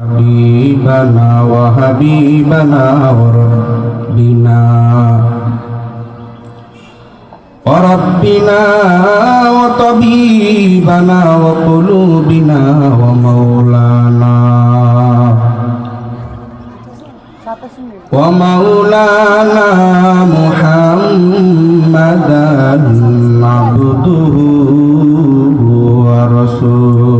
حبيبنا وحبيبنا وربنا وربنا وطبيبنا وقلوبنا ومولانا ومولانا محمدا عبده ورسوله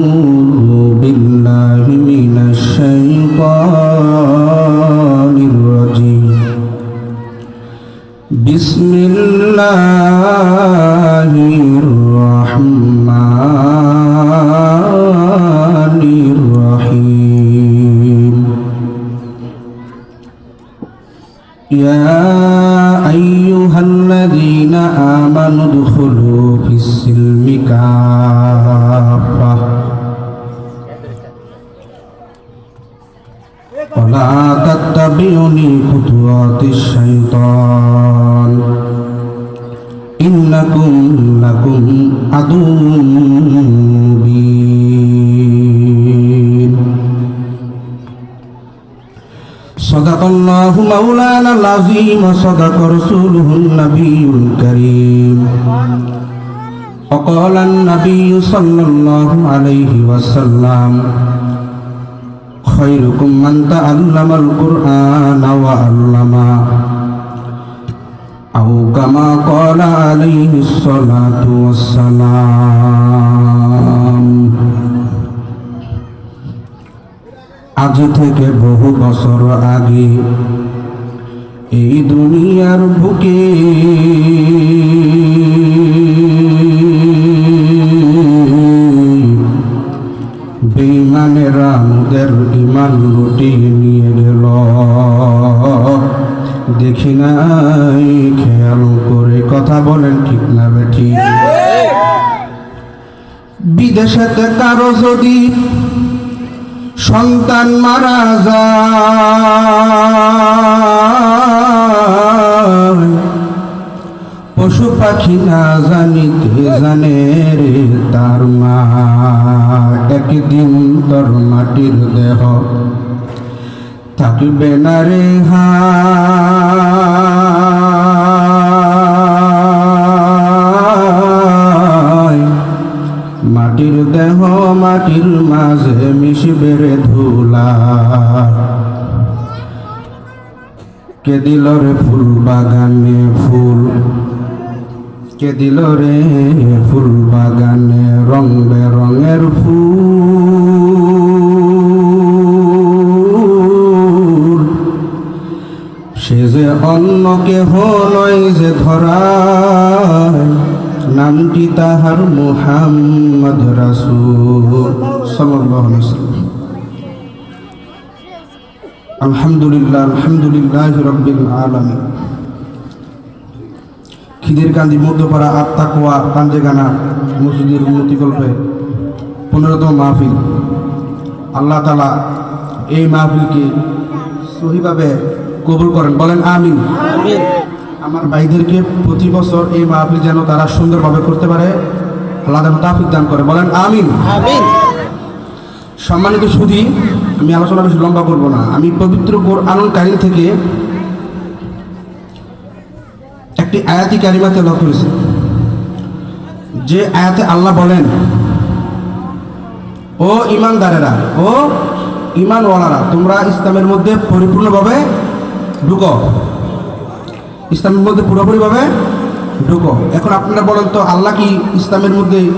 বিসমিল্লাহ। إنكم لكم عدو مبين صدق الله مولانا العظيم وصدق رسوله النبي الكريم وقال النبي صلى الله عليه وسلم خيركم من تعلم القرآن وعلمه أو كما قال عليه الصلاة والسلام আজ থেকে বহু বছর আগে এই দুনিয়ার বুকে বেইমানেরা আমাদের ইমান লুটিয়ে নিয়ে গেল দেখি নাই খেয়াল করে কথা বলেন ঠিক না বেঠি। বিদেশেতে কারও যদি সন্তান মারা যায়, পশু পাখি না জানিতে জানে রে তার মা। একদিন তোর মাটির দেহ থাকবে না রে মাটির দেহ মাটির মাঝে মিশবে রে ধুলা। কে দিল রে ফুল বাগানে ফুল? কে দিল রে ফুল বাগানে রং বেরঙের ফুল? সে যে অন্য কেহ নয় যে ধরায় নামটি তাহার মুহাম্মদ রাসূল সাল্লাল্লাহু আলাইহি ওয়াসাল্লাম। আলহামদুলিল্লাহ আলহামদুলিল্লাহ রব্বিল আলামিন। খিদের কান্দি, মধ্যপাড়া কাঞ্জে গানা মসজিদের উন্নতি কল্পে পনেরোতম মাহফিল। আল্লাহ তালা এই মাহফিলকে সহিভাবে কবুল করেন। বলেন আমিন। আমার ভাইদেরকে প্রতি বছর এই মাহফিল যেন তারা সুন্দরভাবে করতে পারে। আল্লাহ যেন তাফিক দান করে। বলেন আমিন। আমিন। সম্মানিত সুধী আমি আলোচনা বেশি লম্বা করব না। আমি পবিত্র কোরআনুল কারিম থেকে একটি আয়াতি কারিমাতে লক্ষ্য করেছি। যে আয়াতে আল্লাহ বলেন ও ইমানদারেরা ও ইমানওয়ালারা তোমরা ইসলামের মধ্যে পরিপূর্ণভাবে ঢুকো। ইসলামের মধ্যে পুরোপুরিভাবে ঢুকো। এখন আপনারা বলেন তো আল্লাহ কি ইসলামের মধ্যে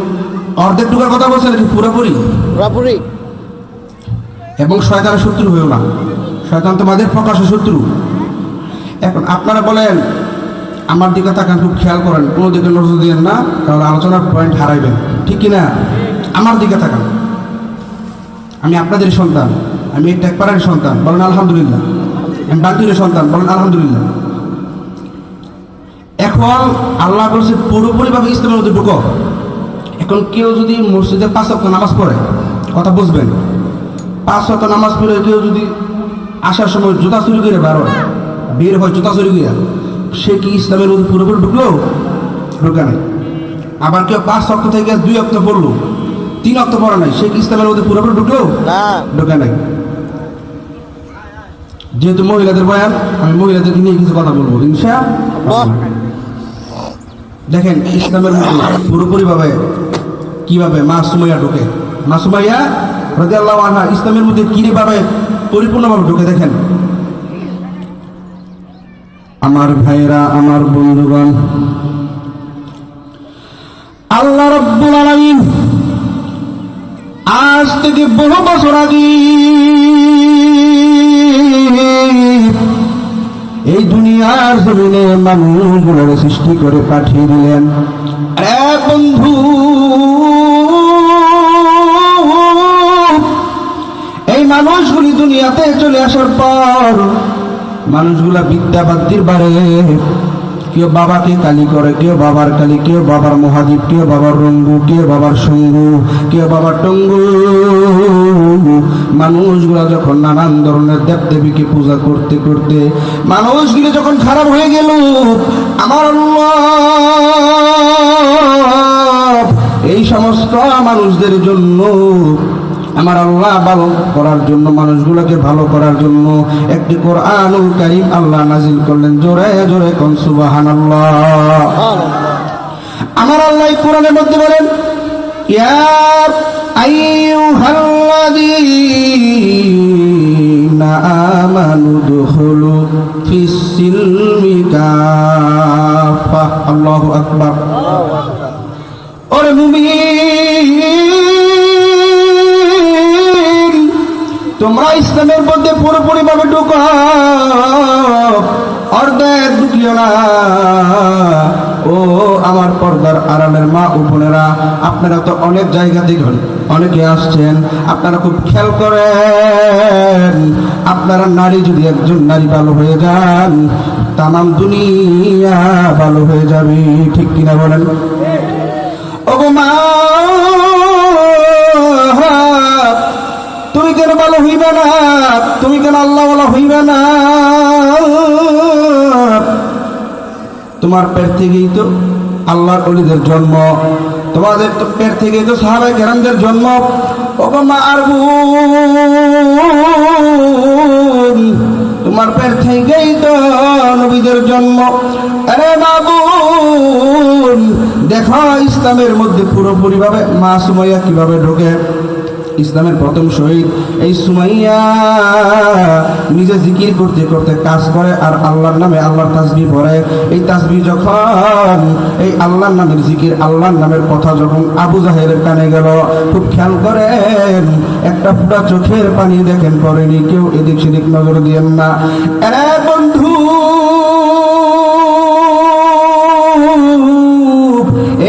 অর্ধেক ঢুকার কথা বলছেন নাকি পুরোপুরি? পুরোপুরি। এবং শয়তানের শত্রু হয়েও না। শয়তান তোমাদের প্রকাশ্য শত্রু। এখন আপনারা বলেন আমার দিকে তাকান খুব খেয়াল করেন কোনো দিকে নজর দিয়েন না তাহলে আলোচনার পয়েন্ট হারাইবেন। ঠিক কি না আমার দিকে তাকান। আমি আপনাদের সন্তান আমি এই টেকপাড়ার সন্তান। বলেন আলহামদুলিল্লাহ। আমি সন্তান বলেন আলহামদুলিল্লাহ। এখন আল্লাহ বলছে পুরোপুরিভাবে ইসলামের মধ্যে ঢুকো। এখন কেউ যদি মসজিদে পাঁচ ওয়াক্ত নামাজ পড়ে কথা বুঝবেন। পাঁচ ওয়াক্ত নামাজ পড়ে কেউ যদি আসার সময় জুতা চুরি করে বারো বের হয় জুতা চুরি করে সে কি ইসলামের মধ্যে পুরোপুরি ঢুকলো? ঢুকা নাই। আবার কেউ পাঁচ অক্ট থেকে দুই অক্ট পড়ল তিন অক্ট পড়া নাই সে কি ইসলামের মধ্যে পুরোপুরি ঢুকলো? না। ঢোকা নাই। যেহেতু মহিলাদের বয়ান আমি মহিলাদেরকে নিয়ে কিছু কথা বলব। ইনশা দেখেন ইসলামের মধ্যে পুরোপুরি ভাবে কীভাবে মা সুমাইয়া ঢোকে? মা রাজি আল্লাহ আনহা ইসলামের মধ্যে কীভাবে পরিপূর্ণভাবে ঢুকে দেখেন? আমার ভাইরা আমার বন্ধুগণ আল্লাহ রব্বুল আলামিন আজ থেকে বহু বছর আগে এই দুনিয়ার জমিনে মানুষগুলোর সৃষ্টি করে পাঠিয়ে দিলেন। বন্ধু, এই মানুষগুলি দুনিয়াতে চলে আসার পর মানুষগুলা বিদ্যাবাদ্যির বারে কেউ বাবাকে কালি করে কেউ বাবার কালি কেউ বাবার মহাদ্বীপ কেউ বাবার রঙ্গু কেউ বাবার সঙ্গু কেউ বাবার টঙ্গু। মানুষগুলা যখন নানান ধরনের দেবদেবীকে পূজা করতে করতে, মানুষগুলো যখন খারাপ হয়ে গেল, আমার এই সমস্ত মানুষদের জন্য আমার আল্লাহ ভালো করার জন্য, মানুষগুলোকে ভালো করার জন্য একটি কোরআনুল কারীম আল্লাহ নাজিল করলেন। জোরে জোরে কনসুবাহান আল্লাহ আমার আল্লাহ কোরআনের মধ্যে বলেন, ইয়া আইয়ুহাল্লাযীনা ওরে মুমিন! তোমরা ইসলামের মধ্যে পুরোপুরি ভাবে ঢুকো অর্ধেক ঢুকিও না। ও আমার পর্দার আড়ালের মা উপনেরা আপনারা তো অনেক জায়গা থেকে অনেকে আসছেন, আপনারা খুব খেয়াল করেন। আপনারা নারী যদি একজন নারী ভালো হয়ে যান, তামাম দুনিয়া ভালো হয়ে যাবে, ঠিক কিনা বলেন? ওগো মা কেন ভালো হইবে না, তুমি কেন আল্লাহ বলা হইবে না। তোমার পেট থেকেই তো আল্লাহর অলিদের জন্ম, তোমাদের তো পেট থেকেই তো সাহাবাই কেরামদের জন্ম। ওগো মা আর তোমার পেট থেকেই তো নবীদের জন্ম। আরে বাবুন দেখো ইসলামের মধ্যে পুরোপুরি ভাবে মা সুমাইয়া কীভাবে ঢোকে। ইসলামের প্রথম শহীদ, এই সুমাইয়া নিজে জিকির করতে করতে কাজ করে আর আল্লাহর নামে আল্লাহর তাসবি পড়ে। এই তাসবি যখন, এই আল্লাহর নামের জিকির, আল্লাহর নামের কথা যখন আবু জাহেলের কানে গেল, খুব খেয়াল করেন, একটা পুরা চোখের পানি দেখেন পরেনি কেউ এদিক সেদিক নজর দিয়েন না। বন্ধু,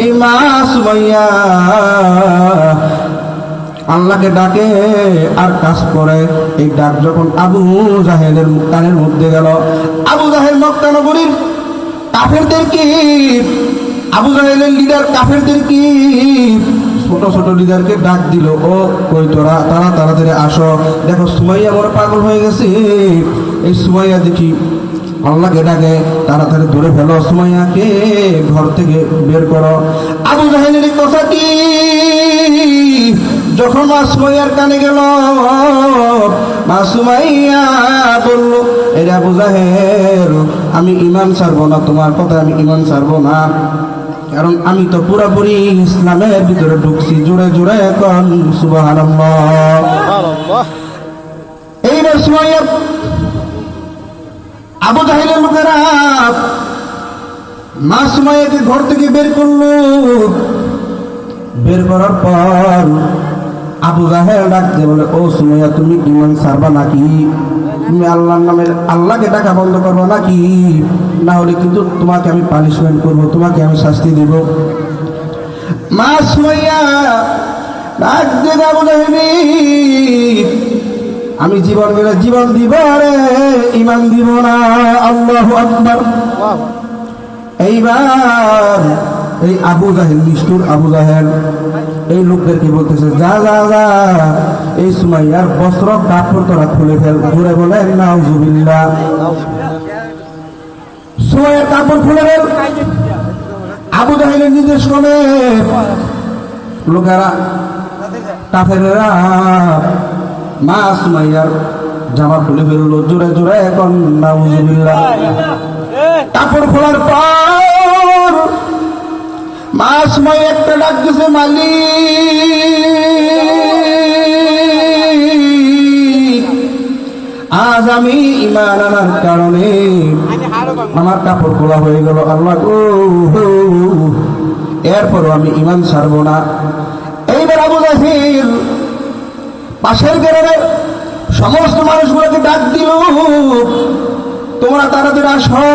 এই মা সুমাইয়া আল্লাহকে ডাকে, আর কাজ করে। এই ডাক যখন আবু জাহেলের কানের মধ্যে গেল, আবু জাহেল মক্কা নগরীর কাফেরদের কি? আবু জাহেলের লিডার কাফেরদের কি? ছোট ছোট লিডারকে ডাক দিল, ও, কই তোরা? তারা তাড়াতাড়ি আসো। দেখো, সুমাইয়া বড় পাগল হয়ে গেছে। এই সুমাইয়া দেখি আল্লাহকে ডাকে, তাড়াতাড়ি ধরে ফেলো সুমাইয়াকে, ঘর থেকে বের করো। আবু জাহেলের কথা কি যখন মা সুমাইয়ার কানে গেল মা সুমাইয়া বলল এরা আবু জাহেল আমি ইমান ছাড়বো না তোমার কথা আমি ইমান ছাড়বো না। কারণ আমি তো পুরোপুরি ইসলামের ভিতরে ঢুকছি জোরে জোরে এখন সুবাহ সুবহানাল্লাহ। এইবার সুমাইয়া আবু জাহিলের লোকেরা মা সুমাইয়াকে ঘর থেকে বের করল। বের করার পর আবু জাহেল ডাক দিয়ে বলে ও সুমাইয়া তুমি ইমান সারবা নাকি? তুমি আল্লাহর নামের আল্লাহকে টাকা বন্ধ করব নাকি? না হলে কিন্তু তোমাকে আমি পানিশমেন্ট করব তোমাকে আমি শাস্তি দিব। মা সুমাইয়া ডাক দিয়ে যাব আমি জীবন গেলে জীবন দিব রে ইমান দিব না আল্লাহ আকবার। এইবার এই আবু জাহেল নিষ্ঠুর আবু জাহেল এই লোকদেরকে বলতেছে, যা যা যা, এই সুমাইয়ার বস্ত্র, কাপড় তোরা খুলে ফেল ঘুরে বলে, নাউজুবিল্লাহ। সুমাইয়ার কাপড় খুলে ফেল। আবু জাহেলের নির্দেশ করে লোকেরা, কাফেরেরা, মা সুমাইয়ার জামা খুলে ফেলল। জোরে জোরে এখন, নাউজুবিল্লাহ। কাপড় খোলার পর মা সময় একটা ডাক দিছে মালিক আজ আমি ইমান আনার কারণে আমার কাপড় খোলা হয়ে গেল আল্লাহ গো। এরপরও আমি ইমান ছাড়বো না। এইবার আবু জাহিল পাশের গ্রামের সমস্ত মানুষগুলোকে ডাক দিল তোমরা তাড়াতাড়ি আসো।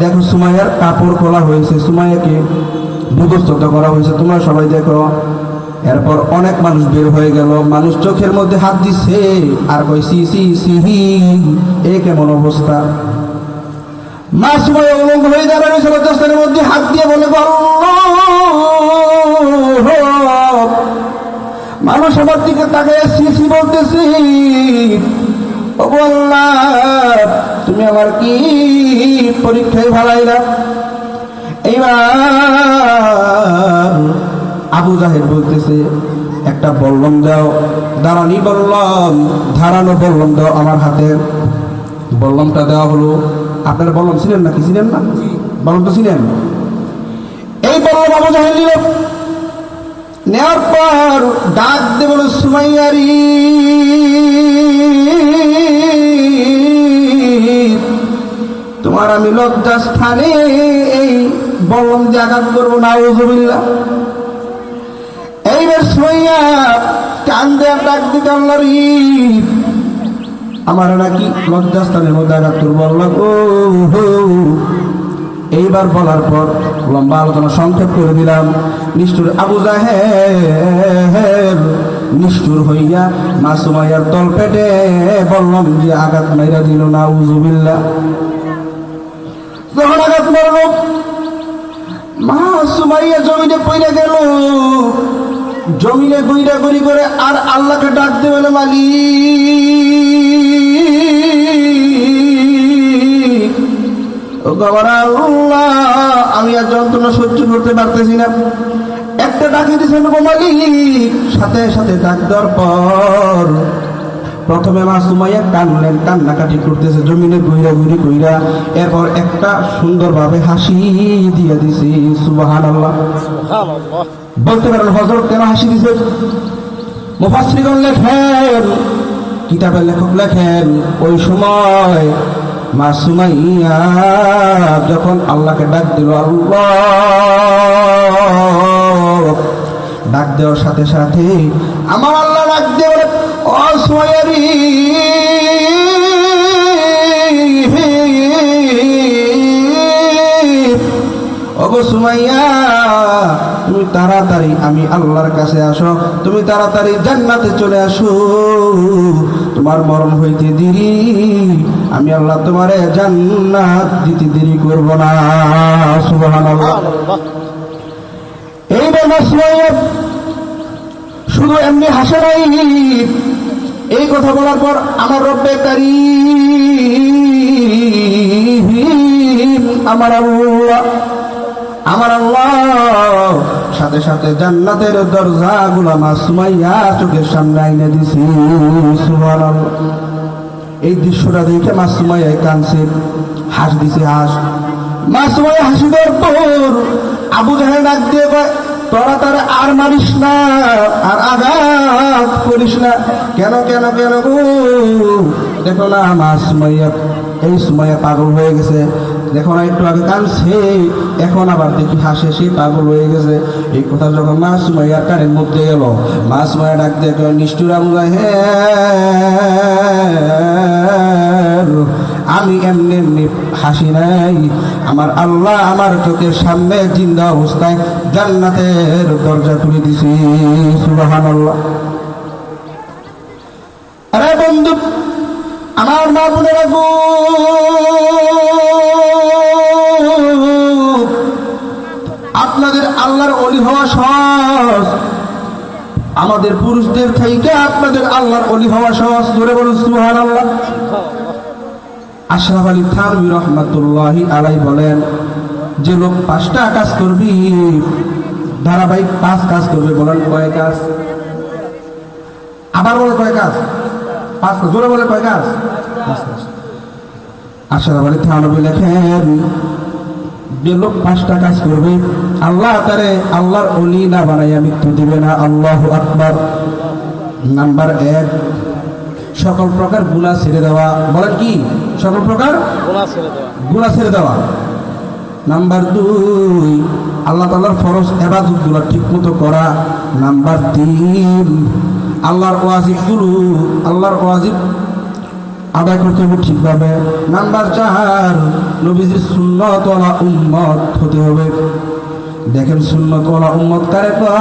দেখো সুমাইয়ার কাপড় খোলা হয়েছে, সুমাইয়াকে ভূগস্তত করা হয়েছে। তোমরা সবাই দেখো, এরপর অনেক মানুষ বের হয়ে গেল। মানুষ চোখের মধ্যে হাত দিচ্ছে আর কই সি সি সিহি এ কেমন অবস্থা? মা সুমাইয়া উলঙ্গ হয়ে দাঁড়ানো দস্তানের মধ্যে, হাত দিয়ে বলে মানুষ আমার দিকে তাকে সিসি বলতেছি তুমি আমার কি পরীক্ষায় ভালাইলা এইবার আবু জাহেদ বলতেছে একটা বল্লম দাও দাঁড়ানি বললাম ধারানো বললম দাও আমার হাতে। বল্লমটা দেওয়া হলো আপনার বললম ছিলেন নাকি? ছিলেন না? বললম তো ছিলেন। এই বললম আবু জাহেদ নিল নেওয়ার পর ডাক দেব সুমাইয়ারি। তোমার আমি লজ্জা স্থানে এই বললাম যে আঘাত করব না উজুবিল্লা এইবার কান্দে আর ডাক দিতে আল্লাহরি আমার নাকি লজ্জাস্থানের মধ্যে আঘাত করব আল্লাহ ও এইবার বলার পর লম্বা আলোচনা সংক্ষেপ করে দিলাম। নিষ্ঠুর আবু জাহেল নিষ্ঠুর হইয়া মাসুমাইয়ার তল পেটে বললাম যে আঘাত মাইরা দিল না উজুবিল্লা যখন আঘাত মারল মা সুমাইয়া জমিনে পইরা গেল। জমিনে গুইরা গুড়ি করে আর আল্লাহকে ডাক দেবে না মালি আল্লাহ, আমি আর যন্ত্রণা সহ্য করতে পারতেছি না। একটা ডাকি দিয়েছেন গো মালিক, সাথে সাথে ডাক দেওয়ার পর প্রথমে মা সুমাইয়া কানলেন, কান্নাকাটি করতেছে, জমিনে গুইরা গুইরি গুইরা এরপর একটা সুন্দরভাবে হাসি দিয়ে দিছি সুবাহান আল্লাহ বলতে পারেন হজরত কেন হাসি দিছে? মুফাসরিগণ লেখেন, কিতাবের লেখক লেখেন, ওই সময় মা সুমাইয়া যখন আল্লাহকে ডাক দিল, আল্লাহ ডাক দেওয়ার সাথে সাথে আমার আল্লাহ ডাক দিয়ে তুমি তাড়াতাড়ি, আমি আল্লাহর কাছে আসো। তুমি তাড়াতাড়ি জান্নাতে চলে আসো। তোমার মরণ হইতে দেরি। আমি আল্লাহ তোমারে জান্নাত দিতে দেরি করব না। সুবহানাল্লাহ। এই বেলা সুমাইয়া, শুধু এমনি হাসে নাই। এই কথা বলার পর আমার রব্বে কারি আমার আমার আল্লাহ। সাথে সাথে জান্নাতের দরজা গুলা মাসুমাইয়া চোখের সামনে আইনে দিছি। এই দৃশ্যটা দেখে মাসুমাইয়া কানছে হাস দিছে, হাস। মাসুমাইয়া হাসি দেওয়ার পর আবু জাহেল ডাক দিয়ে তোরা তারা আর মারিস না আর আঘাত করিস না। কেন কেন কেন গো? দেখো না আমার সুমাইয়া এই সুমাইয়া পাগল হয়ে গেছে। দেখো না একটু আগে কানছে এখন আবার দেখি হাসে সে পাগল হয়ে গেছে। এই কথা যখন মা সুমাইয়ার কানের মধ্যে গেল মা সুমাইয়া ডাক দিয়ে কয়, নিষ্ঠুর আবু জাহেল আমি এমনি এমনি হাসি নাই। আমার আল্লাহ আমার চোখের সামনে জিন্দা অবস্থায় জান্নাতের দরজা খুলে দিছি। সুবহানাল্লাহ। আরে বন্ধু, আমার মা বোনেরা আপনাদের আল্লাহর অলি হওয়া সহজ। আমাদের পুরুষদের থেকে আপনাদের আল্লাহর অলি হওয়া সহজ। ধরে বলুন সুহান আল্লাহ আশরাফ আলী থানবী রহমাতুল্লাহি আলাই বলেন, যে লোক পাঁচটা কাজ করবি, ধারাবাহিক পাঁচ কাজ করবে বলেন কয় কাজ? আবার বলে কয় কাজ? পাঁচ কাজ, জোরে বলে কয় কাজ? আশরাফ আলী থানবী লেখেন, যে লোক পাঁচটা কাজ করবে, আল্লাহ তারে আল্লাহর অলি না বানাইয়া মৃত্যু দিবে না, আল্লাহ আকবার। নাম্বার এক সকল প্রকার গুণা ছেড়ে দেওয়া। বলেন কি? সকল প্রকার গুণা ছেড়ে দেওয়া। নাম্বার দুই আল্লাহ তাল্লাহর ফরজ এবাদতগুলো ঠিক মতো করা। নাম্বার তিন আল্লাহর ওয়াজিবগুলো আল্লাহর ওয়াজিব আদায় করতে হবে ঠিকভাবে। নাম্বার চার নবীজির সুন্নতওয়ালা উম্মত হতে হবে। দেখেন সুন্নতওয়ালা উম্মত কারে কয়?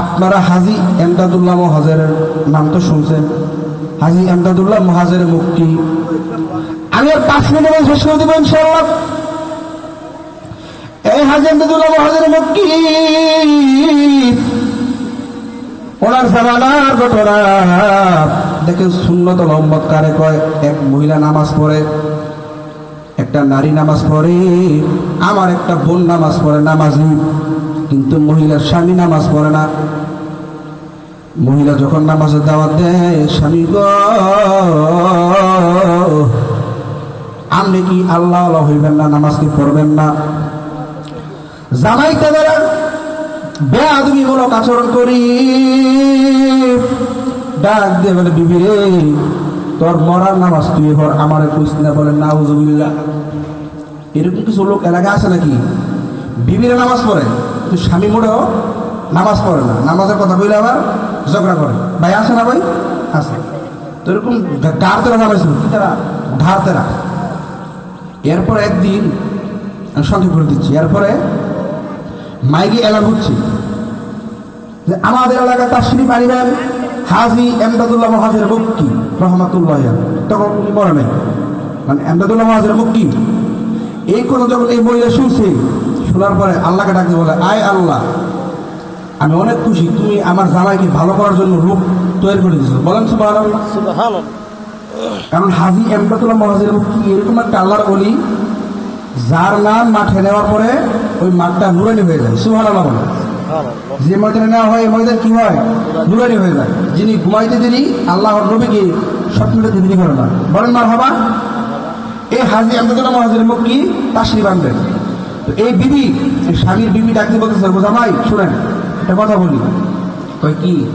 আপনারা হাজি এমদাদুল্লাহ মহাজের নাম তো শুনছেন। হাজি এমদাদুল্লাহ মহাজের মুক্তি। আমি আর পাঁচ মিনিট শেষ করে দেবো ইনশাল্লাহ এই হাজি এমদাদুল্লাহ মহাজের মুক্তি। ওনার জামানার ঘটনা। দেখেন সুন্নত লম্বত কারে কয়? এক মহিলা নামাজ পড়ে, একটা নারী নামাজ পড়ে, আমার একটা বোন নামাজ পড়ে, নামাজি। কিন্তু মহিলার স্বামী নামাজ পড়ে না। মহিলা যখন নামাজের দাওয়াত দেয়, স্বামী গ, আপনি কি আল্লাহ আল্লাহ হইবেন না, নামাজ কি পড়বেন না? জামাই তাদের বেআদমিমূলক আচরণ করি। ডাক দিয়ে বলে, বিবি রে, তোর মরার নামাজ তুই হর আমার কইস না। বলে না হুজুবিল্লা এরকম কিছু লোক এলাকা আছে নাকি? বিবিরা নামাজ পড়ে? তো স্বামী মোড়েও নামাজ পড়ে না। নামাজের কথা কইলে আবার ঝগড়া করে। ভাই আছে না ভাই? আছে। তো এরকম ঘাড় তেরা নামাজ কি তারা। তেরা। এরপর একদিন আমি সংক্ষেপ করে দিচ্ছি। এরপরে মাইকে এলান হচ্ছে। যে আমাদের এলাকায় তার শ্রী পারিবেন হাজি এমদাদুল্লাহ মহাজের মুক্তি রহমাতুল্লাহ তখন উনি মরে নাই। মানে এমদাদুল্লাহ মহাজের মুক্তি। এই কথা যখন এই মহিলা শুনছে শোনার পরে আল্লাহকে ডাকতে বলে আয় আল্লাহ আমি অনেক খুশি তুমি আমার জামাইকে ভালো করার জন্য রূপ তৈরি করে দিয়েছ। বলেন সুবাহ কারণ হাজি এমদাদুল্লাহ মহাজের মুক্তি এরকম একটা আল্লাহর অলি যার নাম মাঠে নেওয়ার পরে ওই মাঠটা নুরানি হয়ে যায়। সুহান আল্লাহ বলে যে ময়দানে নেওয়া হয় এই ময়দান কি হয়? নুরানি হয়ে যায়। যিনি ঘুমাইতে দেরি আল্লাহর নবীকে স্বপ্নটা দেরি করে না। বলেন মার হবা এই হাজি আহমদুল্লাহ মহাজের মুখ কি তাসরি বান্ধবেন তো এই বিবি স্বামীর বিবি ডাকতে বলতেছে বোঝা ভাই শুনেন, একটা কথা বলি। কই কি?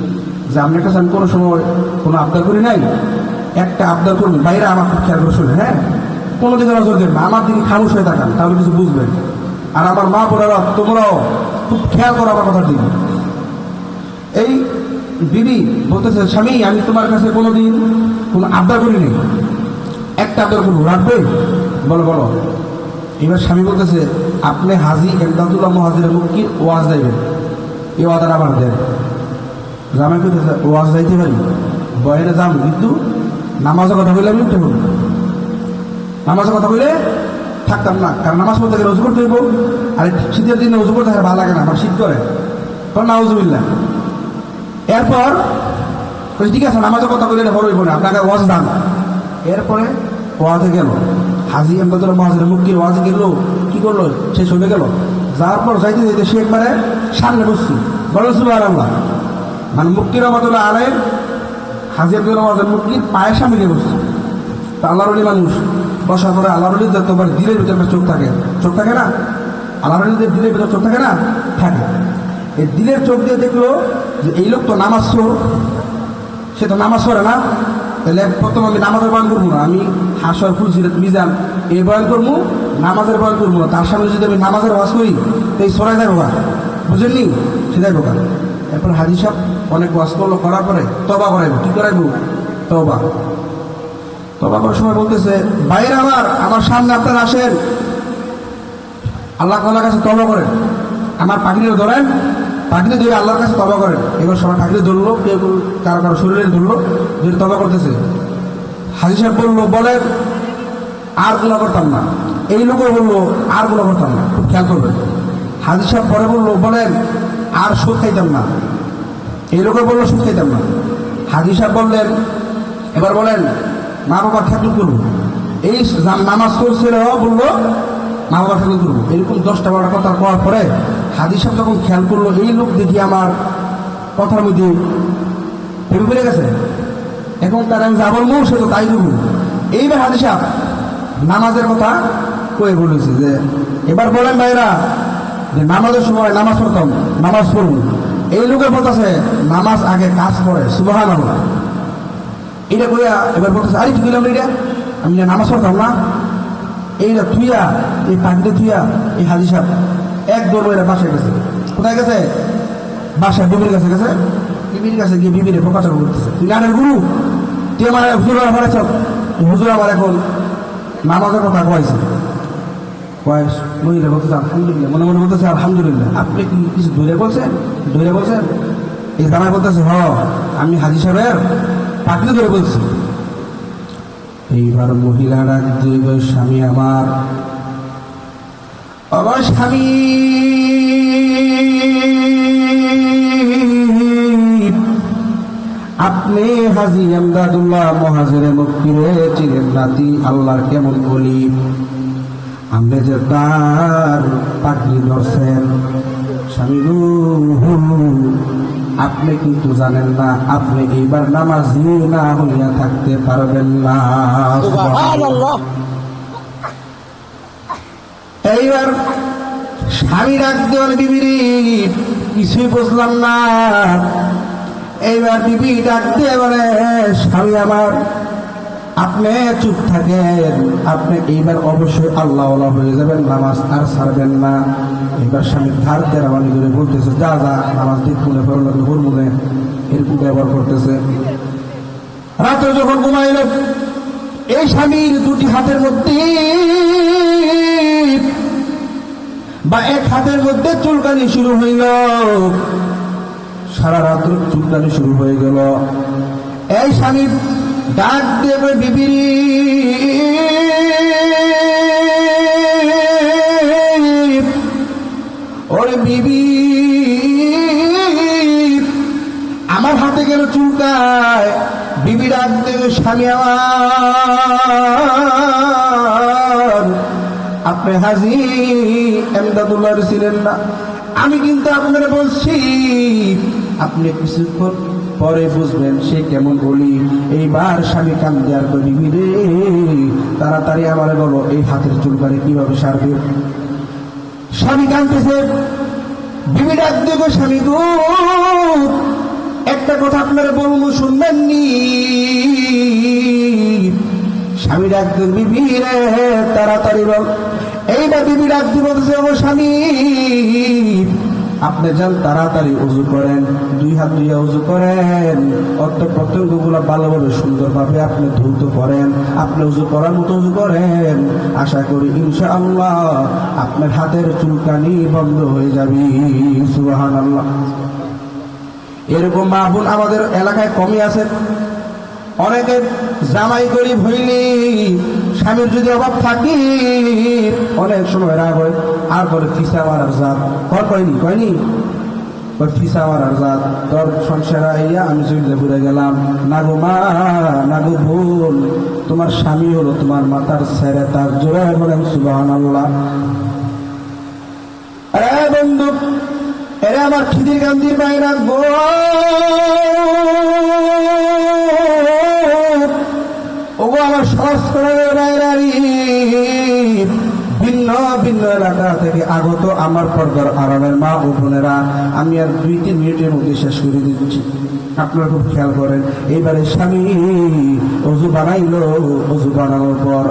যে আপনি একটা আমি কোনো সময় কোনো আবদার করি নাই? একটা আবদার করবেন বাইরে আমার খেয়াল করে শুনে হ্যাঁ? কোনো দিকে নজর দেবেন আমার দিন খামোশ হয়ে থাকান, তাহলে কিছু বুঝবেন। আর আমার মা বোনেরা, তোমরাও খুব খেয়াল করো আমার কথা দিকে। এই বিবি বলতেছে, স্বামী, আমি তোমার কাছে কোনোদিন কোনো আবদার করিনি একটা আবদার করব, রাখবে? বলো বলো। এবার স্বামী বলতেছে, আপনি হাজি, এমদাদুল্লাহ মহাজির কি ওয়াজ যাইবেন। এই ওয়াদার আবার দেন। জামাই করতেছে ওয়াজ যাইতে পারি? বয়নে যাম, কিন্তু নামাজের কথা বললে আমি পারব নামাজের কথা বলে থাকতাম না, কারণ নামাজ পড়তে গেলে উজু করতে আর শীতের দিনে উজু করতে ভালো লাগে না, আমার শীত করে। তখন না উজুবিল্লা এরপর ঠিক আছে, নামাজের কথা বলে বড় হইব না, আপনাকে ওয়াজ দান। এরপরে ওয়াজে গেল। হাজি আহমদুল মহাজের মুক্তি ওয়াজে গেল। কি করল? সে চলে গেল। যাওয়ার পর যাইতে যাইতে সে একবারে সামনে বসছি। বলো সুবাহ আল্লাহ মানে মুক্তির রহমতুল্লাহ আলের হাজি আব্দুল মহাজের মুক্তির পায়ের সামনে গিয়ে বসছে। তা আল্লাহর অলি মানুষ বসার পরে আল্লাহর অলি তোমার দিলের ভিতরে একটা চোখ থাকে। চোখ থাকে না? আল্লাহর অলিদের দিলের ভিতরে চোখ থাকে না? থাকে। এই দিলের চোখ দিয়ে দেখল যে এই লোক তো নামাজ চোর সে তো নামাজ পড়ে না। তাহলে প্রথম আমি নামাজের বয়ান করব না। আমি হাসর ফুল সিরাত মিজান এই বয়ান করব, নামাজের বয়ান করব না। তার সামনে যদি আমি নামাজের ওয়াজ করি এই সরাই বোকা বুঝেননি? সেটাই বোকা এরপর হাজি সাহেব অনেক ওয়াজ করল, করার পরে তবা করাইবো। কি করাইবো? তবা তবা করার সময় বলতেছে বাইরে আবার আমার সামনে আপনারা আসেন। আল্লাহ কাছে তবা করেন। আমার পাখিরে ধরেন পাখিরে ধরে আল্লাহর কাছে তবা করেন এবার সবাই পাখিরে ধরলো কেউ কারও কারও শরীরে ধরলো ধরে তবা করতেছে। হাজি সাহেব বলল, বলেন, আর গুণা করতাম না। এই লোকও বলল, আর গুণা করতাম না। খুব খেয়াল করবেন হাজি সাহেব পরে বলল, বলেন, আর সুদ খাইতাম না। এই লোকে বলল, সুদ খাইতাম না। হাজি সাহেব বললেন, এবার বলেন, মা বাবার খ্যাতন করব। এই নামাজ করছিল বলল, মা বাবার খ্যাতন করব। এরকম দশটা বারোটা কথা কওয়ার পরে হাজি সাহেব যখন খেয়াল করল, এই লোক দেখি আমার কথার মধ্যে ভেবে পেরে গেছে। এখন তার আমি যা বলব সে তো তাই করব এইবার হাজি সাহেব নামাজের কথা কয়ে বলেছে যে, এবার বলেন ভাইরা যে নামাজের সময় নামাজ পড়তাম, নামাজ পড়ুন এই লোকের বলতেছে, নামাজ আগে কাজ করে সুবাহান এটা কইয়া এবার বলতেছে, আরে তুই গেলাম এটা? আমি নামাজ পড়তাম না, এইটা থুইয়া, এই পাখিটা থুইয়া এই হাজি সাহেব এক দৌড় এরা বাসায় গেছে। কোথায় গেছে? বাসায় বিবির কাছে গেছে। বিবির কাছে গিয়ে বিবিরে প্রকাশ করতেছে। তুই গানের গুরু? তুই আমার হুজুর আমার সব হুজুর আমার এখন নামাজের কথা কয়েছে কয়েস মহিলা বলতেছে আলহামদুলিল্লাহ। মনে মনে বলতেছে আলহামদুলিল্লাহ। আপনি কি কিছু ধরে বলছেন? ধরে বলছেন? এই জামাই বলতেছে হ আমি হাজি সাহেবের পাখি ধরে বলছি। এইবার মহিলা ডাক দিয়ে কয়, স্বামী আমার আমার স্বামী। আপনি হাজি আমদাদুল্লাহ মহাজের মক্কিরে চিনেন নাতি আল্লাহর কেমন বলি? আপনি যে তার পাখি ধরছেন, স্বামী আপনি কিন্তু জানেন না, আপনি এইবার নামাজি না হইয়া থাকতে পারবেন না। এইবার স্বামী ডাক দেওয়ার বিবিরি কিছুই বুঝলাম না। এইবার বিবি ডাক দিয়ে বলে, স্বামী আমার, আপনি চুপ থাকেন। আপনি এইবার অবশ্যই আল্লাহ আল্লাহ হয়ে যাবেন, নামাজ আর ছাড়বেন না। এবার স্বামী ধার তেরাবানি করে বলতেছে, যা যা, নামাজ দিক মনে পড়ল হুর মনে এরকম ব্যবহার করতেছে। রাত্রে যখন ঘুমাইল, এই স্বামীর দুটি হাতের মধ্যে বা এক হাতের মধ্যে চুলকানি শুরু হইল। সারা রাত্র চুলকানি শুরু হয়ে গেল। এই স্বামী ডাক দেবে বিবিরি। ওরে বিবি, আমার হাতে গেল চুলকায়? বিবি ডাক দেবে স্বামী আমার। আপনি হাজি এমদাদুল্লাহ ছিলেন না। আমি কিন্তু আপনারা বলছি, আপনি কিছুক্ষণ পরে বুঝবেন সে কেমন বলি। এইবার স্বামী কান্দে আর বিবি রে। তাড়াতাড়ি আমার বলো, এই হাতের চুলকারে কীভাবে সারবে? স্বামী কান্দতেছে বিবি ডাক দেবো, স্বামী গো। একটা কথা আপনারা বলব শুনবেন নি। স্বামী ডাক বিবি রে, তাড়াতাড়ি বল। এইবার বিবি ডাক দিব বলছে ও স্বামী, আপনি যান, তাড়াতাড়ি উজু করেন, দুই হাত দুইয়া উজু করেন। অর্থ প্রত্যঙ্গগুলো ভালোভাবে সুন্দরভাবে আপনি ধৌত করেন আপনি উজু করার মতো উজু করেন। আশা করি, ইনশাআল্লাহ, আপনার হাতের চুলকানি বন্ধ হয়ে যাবে। সুবাহান আল্লাহ এরকম মাহবুল আমাদের এলাকায় কমই আছে। অনেকে জামাই গরিব হইলি, স্বামীর যদি অভাব থাকি, অনেক সময় রাগ হয়। আর করে ফিসা মারার জাত। কর কয়নি? কয়নি? ওই ফিসা মারার জাত। তোর সংসার আইয়া আমি চলে ঘুরে গেলাম। না গো মা, না বোন, তোমার স্বামী হলো তোমার মাতার ছেড়ে তার জোরে বলেন সুবাহান আল্লাহ আরে বন্ধু, এরে আমার খিদির গান্ধীর বাইরা গো। ওগো আমার সংস্করণের বাইরারি ভিন্ন ভিন্ন এলাকা থেকে আগত আমার পর্দার আরামের মা ও বোনেরা, আমি আর দুই, তিন মিনিটের মধ্যে শেষ করে দিচ্ছি। আপনারা খুব খেয়াল করেন, এইবারে স্বামী অজু বানাইলো, অজু বানানোর পর।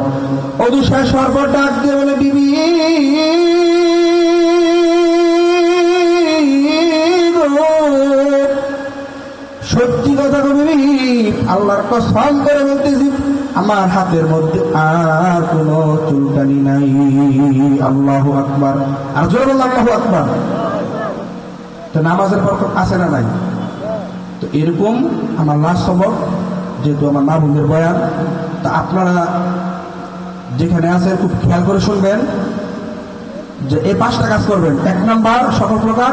অজু শেষ হওয়ার পর ডাক দিয়ে বলে, বিবি, সত্যি কথা কবি, আল্লাহর কসম আমার হাতের মধ্যে আর কোনো চুলকানি নাই। আল্লাহ আকবার। আর জোর আল্লাহ আকবার। তো নামাজের পর আছে না নাই? তো এরকম আমার লাস্ট সবক যেহেতু আমার মা বোনের বয়ান, তা আপনারা যেখানে আছেন খুব খেয়াল করে শুনবেন যে এই পাঁচটা কাজ করবেন। এক নাম্বার, সকল প্রকার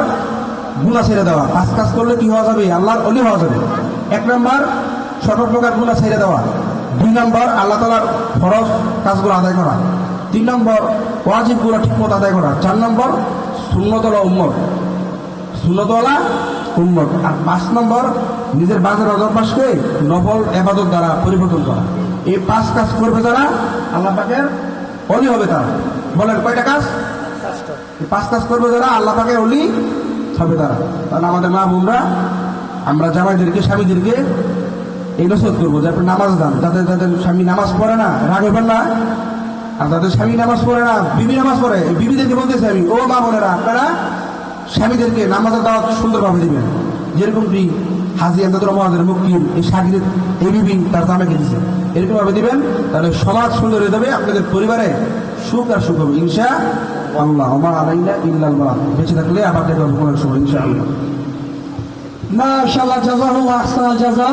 গুণা ছেড়ে দেওয়া। পাঁচ কাজ করলে কি হওয়া যাবে? আল্লাহর অলি হওয়া যাবে। এক নাম্বার, সকল প্রকার গুণা ছেড়ে দেওয়া। দুই নম্বর আল্লাহ তালার ফরজ কাজগুলো আদায় করা। তিন নম্বর ওয়াজিবগুলো ঠিকমতো আদায় করা। চার নম্বর শূন্যতলা উম্মত। শূন্যতলা উম্মত। আর পাঁচ নম্বর নিজের বাজার অজরপাশকে নফল এবাদত দ্বারা পরিবর্তন করা। এই পাঁচ কাজ করবে যারা আল্লাহ পাকের অলি হবে তারা। বলেন কয়টা কাজ? পাঁচ কাজ করবে যারা আল্লাহ পাকে অলি হবে তারা। তাহলে আমাদের মা বোনরা আমরা জামাইদেরকে স্বামীদেরকে এই নসত করব? আপনি নামাজ দান তাদের যাদের স্বামী নামাজ পড়ে না, রাগ হবেন না? আর তাদের স্বামী নামাজ পড়ে না, বিবি নামাজ পড়ে বিবিদেরকে বলতেছে আমি, ও মা বোনেরা, আপনারা স্বামীদেরকে নামাজের দাওয়াত সুন্দরভাবে দিবেন। যেরকম কি হাজি আন্দাদুর মহাজের মুক্তি এই সাগির এই বিবি তার দামে দিচ্ছে এরকম ভাবে দিবেন, তাহলে সমাজ সুন্দর হয়ে যাবে, আপনাদের পরিবারে সুখ আর সুখ হবে। ইনশা আল্লাহ আমার আলাইনা ইল্লাল্লাহ বেঁচে থাকলে আবার দেখা হবে কোনো সময়, ইনশা আল্লাহ। মাশাআল্লাহ জাযাহুল্লাহ আহসানাল জাযা